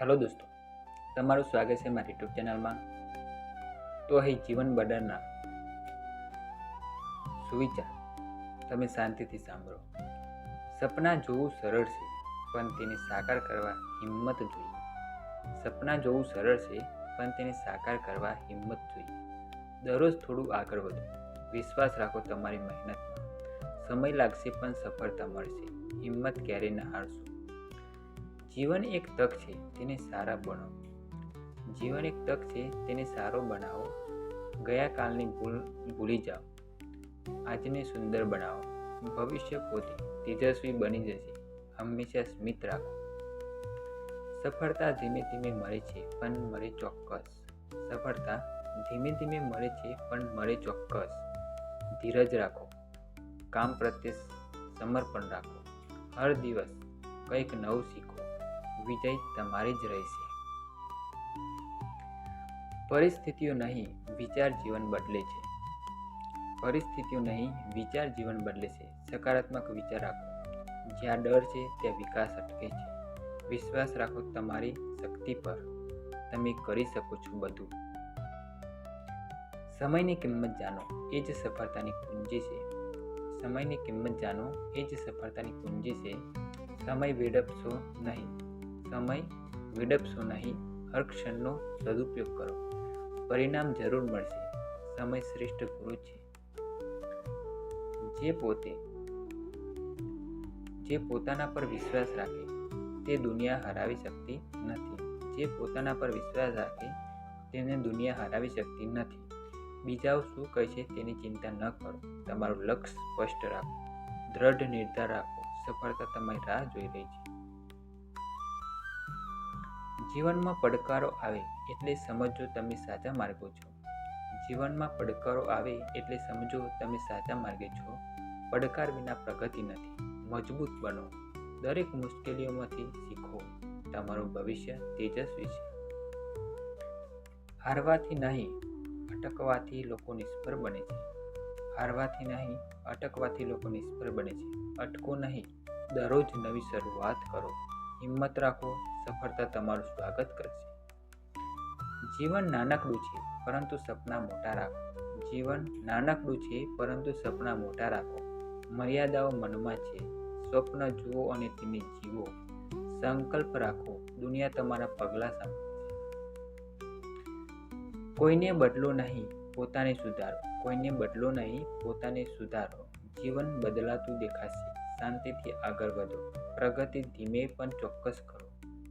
Hello દોસ્તો, તમારું સ્વાગત છે મારી યુટ્યુબ ચેનલમાં. તો અહીં જીવન બદલના સુવિચાર તમે શાંતિથી સાંભળો. સપના જોવું સરળ છે, પણ તેને સાકાર કરવા હિંમત જોઈએ. સપના જોવું સરળ છે, પણ તેને સાકાર કરવા હિંમત જોઈએ. દરરોજ થોડું આગળ વધો. વિશ્વાસ રાખો તમારી મહેનતમાં. સમય લાગશે, પણ સફળતા મળશે. હિંમત ક્યારેય ન હારશો. જીવન એક તક છે, તેને સારા બનો. જીવન એક તક છે, તેને સારો બનાવો. ગયા કાલની ભૂલ, ભૂલી જાઓ. આજને સુંદર બનાવો. ભવિષ્ય પોતે તેજસ્વી બની જશે. હંમેશા સ્મિત રાખો. સફળતા ધીમે ધીમે મળે છે, પણ મળે ચોક્કસ. સફળતા ધીમે ધીમે મળે છે, પણ મળે ચોક્કસ. ધીરજ રાખો. કામ પ્રત્યે સમર્પણ રાખો. હર દિવસ કંઈક નવું શીખો. વિજય તમારી જ રહેશે. પરિસ્થિતિઓ નહીં, વિચાર જીવન બદલે છે. પરિસ્થિતિઓ નહીં, વિચાર જીવન બદલે છે. સકારાત્મક વિચાર રાખો. જ્યાં ડર છે, ત્યાં વિકાસ અટકે છે. વિશ્વાસ રાખો તમારી શક્તિ પર. તમે કરી શકો છો બધું. સમયની કિંમત જાણો, એ જ સફળતાની કુંજી છે. સમયની કિંમત જાણો, એ જ સફળતાની કુંજી છે. સમય વેડપશો નહીં. સમય વિડપશો નહીં હર ક્ષણનો સદુપયોગ કરો. પરિણામ જરૂર મળશે. સમય શ્રેષ્ઠ ગુરુ છે. જે પોતે, જે પોતાના પર વિશ્વાસ રાખે, તે દુનિયા હરાવી શકતી નથી. જે પોતાના પર વિશ્વાસ રાખે, તેને દુનિયા હરાવી શકતી નથી. બીજાઓ શું કહે છે તેની ચિંતા ન કરો. તમારું લક્ષ્ય સ્પષ્ટ રાખો. દ્રઢ નિર્ધાર રાખો. સફળતા તમારી રાહ જોઈ રહી છે. જીવનમાં પડકારો આવે એટલે સમજો તમે સાચા માર્ગો છો. જીવનમાં પડકારો આવે એટલે સમજો તમે સાચા માર્ગે છો. પડકાર વિના પ્રગતિ નથી. મજબૂત બનો. દરેક મુશ્કેલીઓમાંથી શીખો. તમારું ભવિષ્ય તેજસ્વી છે. હારવાથી નહીં, અટકવાથી લોકો નિષ્ફળ બને છે. હારવાથી નહીં, અટકવાથી લોકો નિષ્ફળ બને છે. અટકો નહીં. દરરોજ નવી શરૂઆત કરો. હિંમત રાખો, સફળતા તમારું સ્વાગત કરશે. જીવન નાનકડું છે, પરંતુ સપના મોટા રાખો. જીવન નાનકડું છે, પરંતુ સપના મોટા રાખો. મર્યાદાઓ મનમાં છે. સ્વપ્ન જુઓ અને તેને જીવો. સંકલ્પ રાખો, દુનિયા તમારા પગલાં સામે કોઈને બદલો નહીં, પોતાને સુધારો. કોઈને બદલો નહીં, પોતાને સુધારો. જીવન બદલાતું દેખાશે. શાંતિથી આગળ વધો. પ્રગતિ ધીમે પણ ચોક્કસ કરો.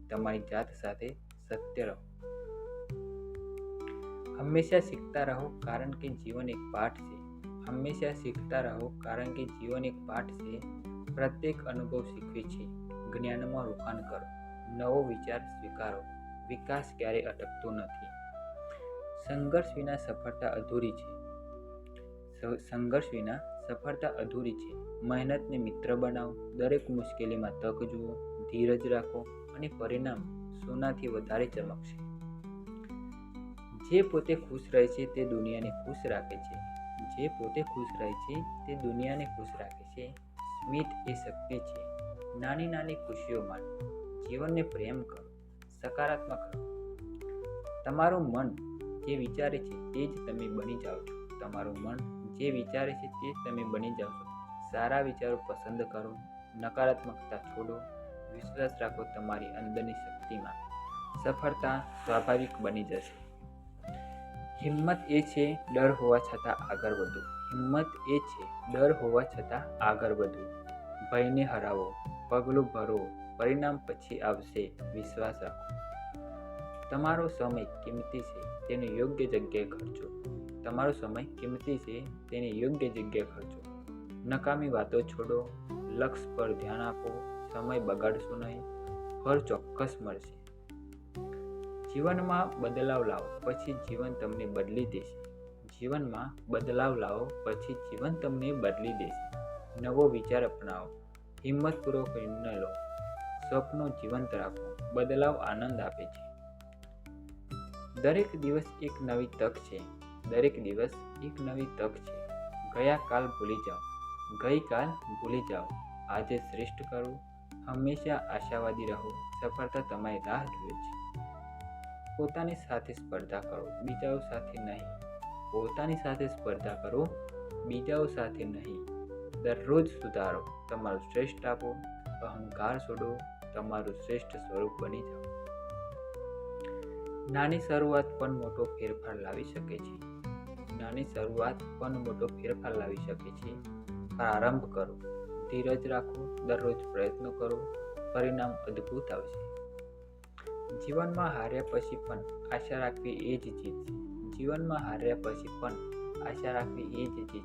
તમારી જાત સાથે સત્ય રહો. હંમેશા શીખતા રહો કારણ કે જીવન એક પાઠ છે. હંમેશા શીખતા રહો કારણ કે જીવન એક પાઠ છે. પ્રત્યેક અનુભવ શીખવે છે. જ્ઞાનમાં રોકાણ કરો. નવો વિચાર સ્વીકારો. વિકાસ ક્યારેય અટકતો નથી. સંઘર્ષ વિના સફળતા અધૂરી છે. સંઘર્ષ વિના સફળતા અધૂરી છે. મહેનતને મિત્ર બનાવો. દરેક મુશ્કેલીમાં તક જુઓ, ધીરજ રાખો અને પરિણામ સોનાથી વધારે ચમકશે. જે પોતે ખુશ રહે છે તે દુનિયાને ખુશ રાખે છે. જે પોતે ખુશ રહે છે તે દુનિયાને ખુશ રાખે છે. સ્મિત એ શક્તિ છે. નાની નાની ખુશીઓ માટે જીવનને પ્રેમ કરો. સકારાત્મક રહો. તમારું મન જે વિચારે છે તે જ તમે બની જાઓ છો. તમારું મન જે વિચારે છે તે તમે બની જાઓ છો. સારા વિચારો પસંદ કરો. નકારાત્મકતા છોડો. વિશ્વાસ રાખો તમારી અંદરની શક્તિમાં. સફળતા સ્વાભાવિક બની જશે. હિંમત એ છે ડર હોવા છતાં આગળ વધો હિંમત એ છે ડર હોવા છતાં આગળ વધવું. ભયને હરાવો. પગલું ભરો. પરિણામ પછી આવશે. વિશ્વાસ રાખો. તમારો સમય કિંમતી છે. તેને યોગ્ય જગ્યાએ ખર્ચો. તમારો સમય કિંમતી છે તેને યોગ્ય જગ્યાએ ખર્ચો. નકામી વાતો છોડો લક્ષ્ય પર ધ્યાન આપો, સમય બગાડશો નહીં, ફળ ચોક્કસ મળશે. જીવનમાં બદલાવ લાવો, પછી જીવન તમને બદલી દેશે. જીવનમાં બદલાવ લાવો, પછી જીવન તમને બદલી દેશે. નવો વિચાર અપનાવો હિંમતપૂર્વક નિર્ણય લો. સ્વપ્નો જીવંત રાખો, બદલાવ આનંદ આપે છે. દરેક દિવસ એક નવી તક છે. દરેક દિવસ એક નવી તક છે. ગયા કાલ ભૂલી જાઓ ગઈકાલ ભૂલી જાઓ. આજે શ્રેષ્ઠ કરો, હંમેશા આશાવાદી રહો, સફળતા તમારી રાહ જુએ છે. પોતાની સાથે સ્પર્ધા કરો, બીજાઓ સાથે નહીં. પોતાની સાથે સ્પર્ધા કરો, બીજાઓ સાથે નહીં. દરરોજ સુધારો, તમારું શ્રેષ્ઠ આપો, અહંકાર છોડો તમારું શ્રેષ્ઠ સ્વરૂપ બની જાઓ. નાની શરૂઆત પણ મોટો ફેરફાર લાવી શકે છે. નાની શરૂઆત પણ મોટો ફેરફાર લાવી શકે છે. પ્રારંભ કરો. ધીરજ રાખો. દરરોજ પ્રયત્નો કરો. પરિણામ અદ્ભુત આવશે. જીવનમાં હાર્યા પછી પણ આશા રાખવી એ જ જીત છે. જીવનમાં હાર્યા પછી પણ આશા રાખવી એ જ જીત છે.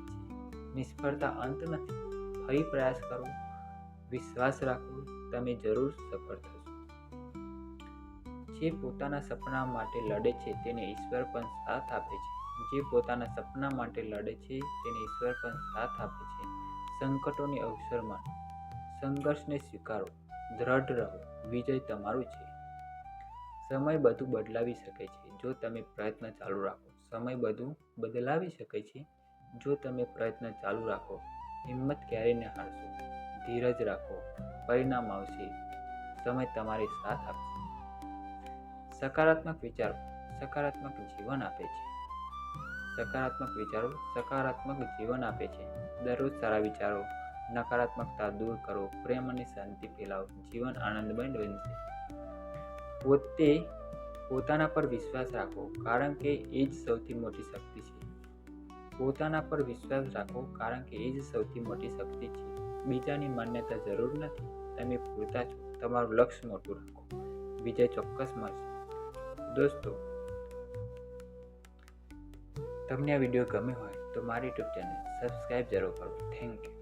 નિષ્ફળતા અંત નથી. ફરી પ્રયાસ કરો. વિશ્વાસ રાખો. તમે જરૂર સફળ થશો. જે પોતાના સપના માટે લડે છે તેને ઈશ્વર પણ સાથ આપે છે. જે પોતાના સપના માટે લડે છે, તેને ઈશ્વર પણ સાથ આપે છે. સંકટોની અવસરમાં સંઘર્ષને સ્વીકારો, દ્રઢ રહો, વિજય તમારું છે. સમય બધું બદલાવી શકે છે, જો તમે પ્રયત્ન ચાલુ રાખો. સમય બધું બદલાવી શકે છે, જો તમે પ્રયત્ન ચાલુ રાખો. હિંમત ક્યારેય ન હારશો. ધીરજ રાખો. પરિણામ આવશે. સમય તમારી સાથ આપશે. સકારાત્મક વિચારો સકારાત્મક જીવન આપે છે. સકારાત્મક વિચારો સકારાત્મક જીવન આપે છે. દરરોજ સારા વિચારો, નકારાત્મકતા દૂર કરો, પ્રેમ અને શાંતિ ફેલાવો, જીવન આનંદમય બનશે પોતે પોતાના પર વિશ્વાસ રાખો, કારણ કે એ જ સૌથી મોટી શક્તિ છે. પોતાના પર વિશ્વાસ રાખો, કારણ કે એ જ સૌથી મોટી શક્તિ છે. બીજાની માન્યતા જરૂર નથી. તમે પૂરતા છો. તમારું લક્ષ્ય મોટું રાખો. વિજય ચોક્કસ મળશે. દોસ્તો તમને આ વીડિયો ગમ્યો હોય તો મારી યુટ્યુબ ચેનલ સબસ્ક્રાઈબ જરૂર કરો. Thank you